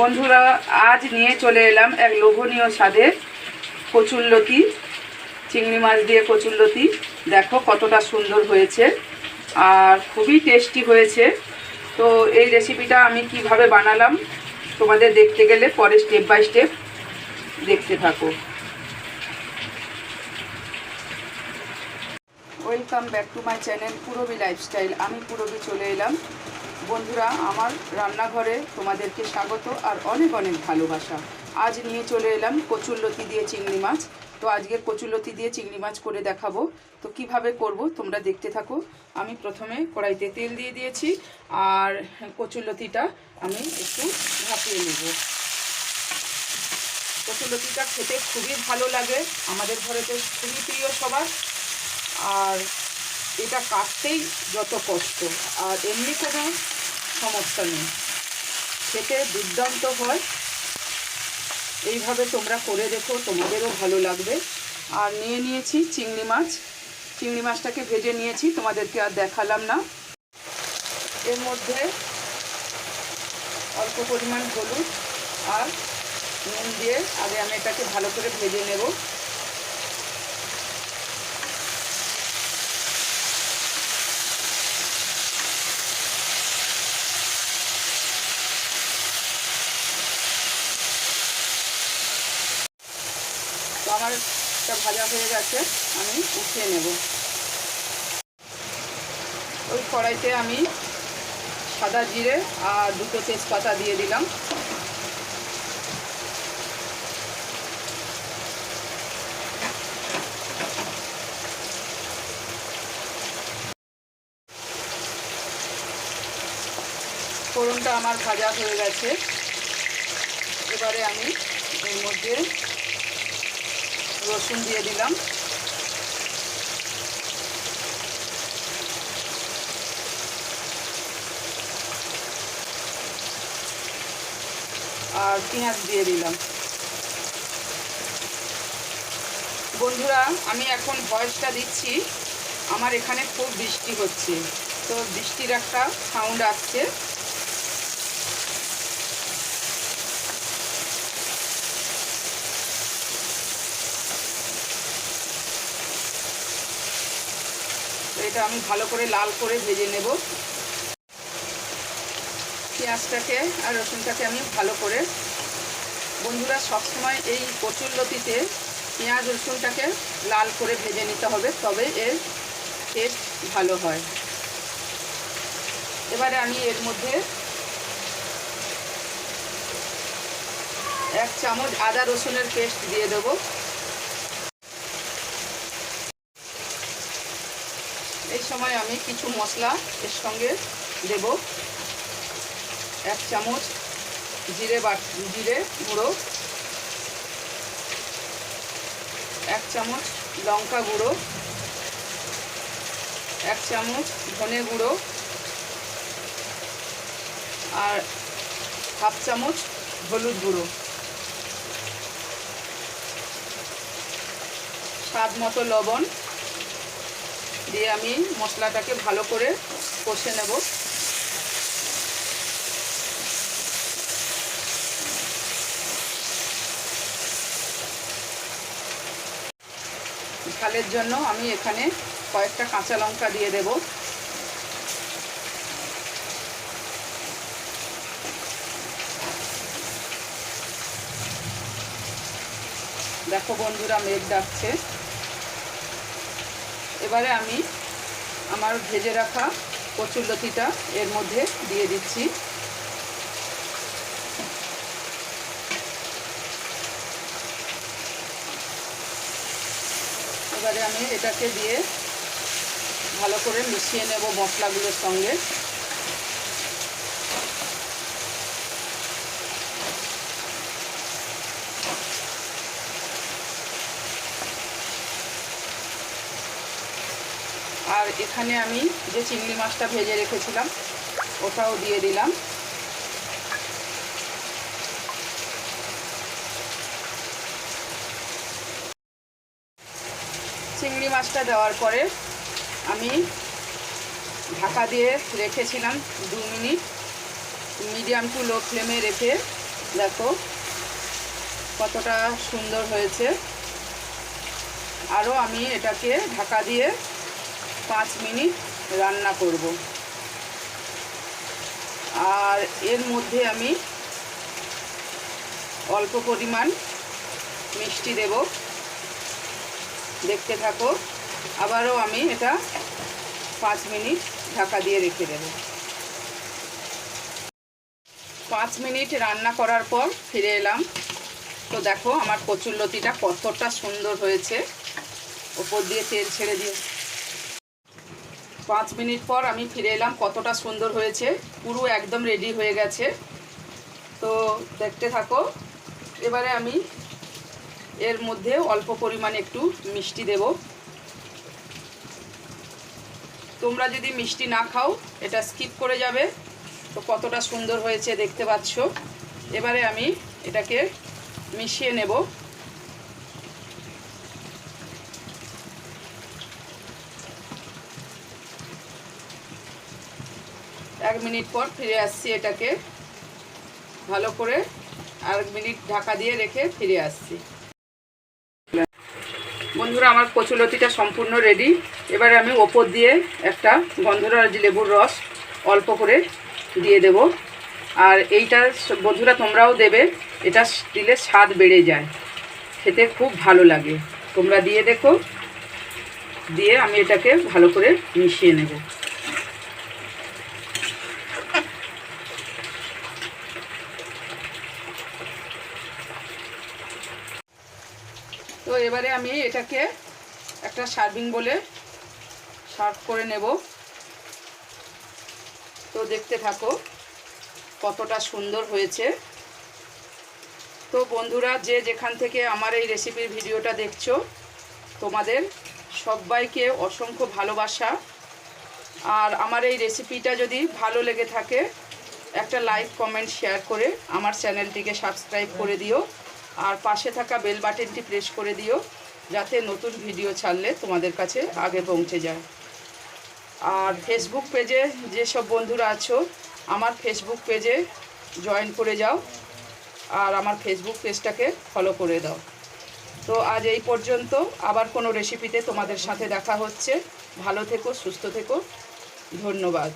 বন্ধুরা, আজ নিয়ে চলে এলাম এক লোভনীয় স্বাদের কচুরলতি, চিংড়ি মাছ দিয়ে কচুরলতি। দেখো কতটা সুন্দর হয়েছে আর খুবই টেস্টি হয়েছে। তো এই রেসিপিটা আমি কীভাবে বানালাম তোমাদের দেখতে গেলে পরে স্টেপ বাই স্টেপ দেখতে থাকো। Welcome back to my channel Purabi lifestyle আমি পুরবি চলে এলাম। বন্ধুরা, আমার রান্নাঘরে তোমাদেরকে স্বাগত আর অনেক অনেক ভালোবাসা। আজ নিয়ে চলে এলাম কচুরলতি দিয়ে চিংড়ি মাছ। তো আজকে কচুরলতি দিয়ে চিংড়ি মাছ করে দেখাবো। তো কীভাবে করব তোমরা দেখতে থাকো। আমি প্রথমে কড়াইতে তেল দিয়ে দিয়েছি আর কচুরলতিটা আমি একটু ভাপিয়ে নেব। কচুরলতিটা খেতে খুবই ভালো লাগে। আমাদের ঘরে তো খুবই প্রিয় সবার। আর এটা কাটতেই যত কষ্ট। আর এমনি কোনো সমস্যা নেই। খেতে দুর্দান্ত হয়। এইভাবে তোমরা করে দেখো, তোমাদেরও ভালো লাগবে। আর নিয়ে নিয়েছি চিংড়ি মাছ। চিংড়ি মাছটাকে ভেজে নিয়েছি, তোমাদেরকে আর দেখালাম না। এর মধ্যে অল্প পরিমাণ হলুদ আর নুন দিয়ে আগে আমি এটাকে ভালো করে ভেজে নেব তো আমার এটা ভাজা হয়ে গেছে, আমি উঠিয়ে নেব। ওই কড়াইতে আমি সাদা জিরে আর দুটো তেজপাতা দিয়ে দিলাম। ফোড়নটা আমার ভাজা হয়ে গেছে। এবারে আমি এর মধ্যে রসুন দিয়ে দিলাম। আর পেঁয়াজ দিয়ে দিলাম। বন্ধুরা, আমি এখন ভয়েসটা দিচ্ছি। আমার এখানে খুব বৃষ্টি হচ্ছে। তো বৃষ্টির একটা সাউন্ড আসছে। এটা আমি ভালো করে লাল করে ভেজে নেব। পেঁয়াজটাকে আর রসুনটাকে আমি ভালো করে। বন্ধুরা, সবসময় এই কচুরলতিতে পেঁয়াজ, রসুনটাকে লাল করে ভেজে নিতে হবে, তবে এর টেস্ট ভালো হয়। এবারে আমি এর মধ্যে এক চামচ আদা রসুনের পেস্ট দিয়ে দেবো। সময় আমি কিছু মশলা এর সঙ্গে দেব। এক চামচ জিরে বাট, জিরে গুঁড়ো। এক চামচ লঙ্কা গুঁড়ো। এক চামচ ধনে গুঁড়ো। আর হাফ চামচ হলুদ গুঁড়ো। স্বাদ মতো লবণ। দিয়ে আমি মশলাটাকে ভালো করে কষে নেব। ঝালের জন্য আমি এখানে কয়েকটা কাঁচা লঙ্কা দিয়ে দেব। দেখো বন্ধুরা, মেঘ ডাকছে। এবারে আমি আমার ভেজে রাখা কচুরলতিটা এর মধ্যে দিয়ে দিচ্ছি। এবারে আমি এটাকে দিয়ে ভালো করে মিশিয়ে নেব মশলাগুলোর সঙ্গে। এখানে আমি যে চিংড়ি মাছটা ভেজে রেখেছিলাম, ওটাও দিয়ে দিলাম। চিংড়ি মাছটা দেওয়ার পরে আমি ঢাকা দিয়ে রেখেছিলাম দু মিনিট। মিডিয়াম টু লো ফ্লেমে রেখে দেখো কতটা সুন্দর হয়েছে। আরও আমি এটাকে ঢাকা দিয়ে পাঁচ মিনিট রান্না করব। আর এর মধ্যে আমি অল্প পরিমাণ মিষ্টি দেব। দেখতে থাকো, আবারও আমি এটা পাঁচ মিনিট ঢাকা দিয়ে রেখে দেব। পাঁচ মিনিট রান্না করার পর ফিরে এলাম। তো দেখো, আমার কচুরলতিটা কতটা সুন্দর হয়েছে। ওপর দিয়ে তেল ছেড়ে দিয়ে পাঁচ মিনিট পর আমি ফিরে এলাম, কতটা সুন্দর হয়েছে। পুরো একদম রেডি হয়ে গেছে। তো দেখতে থাকো, এবারে আমি এর মধ্যে অল্প পরিমাণে একটু মিষ্টি দেব। তোমরা যদি মিষ্টি না খাও, এটা স্কিপ করে যাবে। তো কতটা সুন্দর হয়েছে দেখতে পাচ্ছ। এবারে আমি এটাকে মিশিয়ে নেব। এক মিনিট পর ফিরে আসছি এটাকে। ভালো করে আর মিনিট ঢাকা দিয়ে রেখে ফিরে আসছি। বন্ধুরা, আমার কচুলতিটা সম্পূর্ণ রেডি এবারে আমি ওপর দিয়ে একটা গন্ধরাজ লেবুর রস অল্প করে দিয়ে দেব। আর এইটা বন্ধুরা, তোমরাও দেবে। এটা দিলে স্বাদ বেড়ে যায়। খেতে খুব ভালো লাগে। তোমরা দিয়ে দেখো। দিয়ে আমি এটাকে ভালো করে মিশিয়ে নেব। তো এবারে আমি এটাকে একটা সার্ভিং বলে সার্ভ করে নেব। তো দেখতে থাকো কতটা সুন্দর হয়েছে। তো বন্ধুরা, যে যেখান থেকে আমার এই রেসিপির ভিডিওটা দেখছ, তোমাদের সবাইকে অসংখ্য ভালোবাসা। আর আমার এই রেসিপিটা যদি ভালো লেগে থাকে, একটা লাইক কমেন্ট শেয়ার করে আমার চ্যানেলটিকে সাবস্ক্রাইব করে দিও। আর পাশে থাকা বেল বাটনটি প্রেস করে দিও, যাতে নতুন ভিডিও ছাড়লে তোমাদের কাছে আগে পৌঁছে যায়। আর ফেসবুক পেজে যেসব বন্ধুরা আছো, আমার ফেসবুক পেজে জয়েন করে যাও আর আমার ফেসবুক পেজটাকে ফলো করে দাও। তো আজ এই পর্যন্ত, আবার কোনো রেসিপিতে তোমাদের সাথে দেখা হচ্ছে। ভালো থেকো, সুস্থ থেকো। ধন্যবাদ।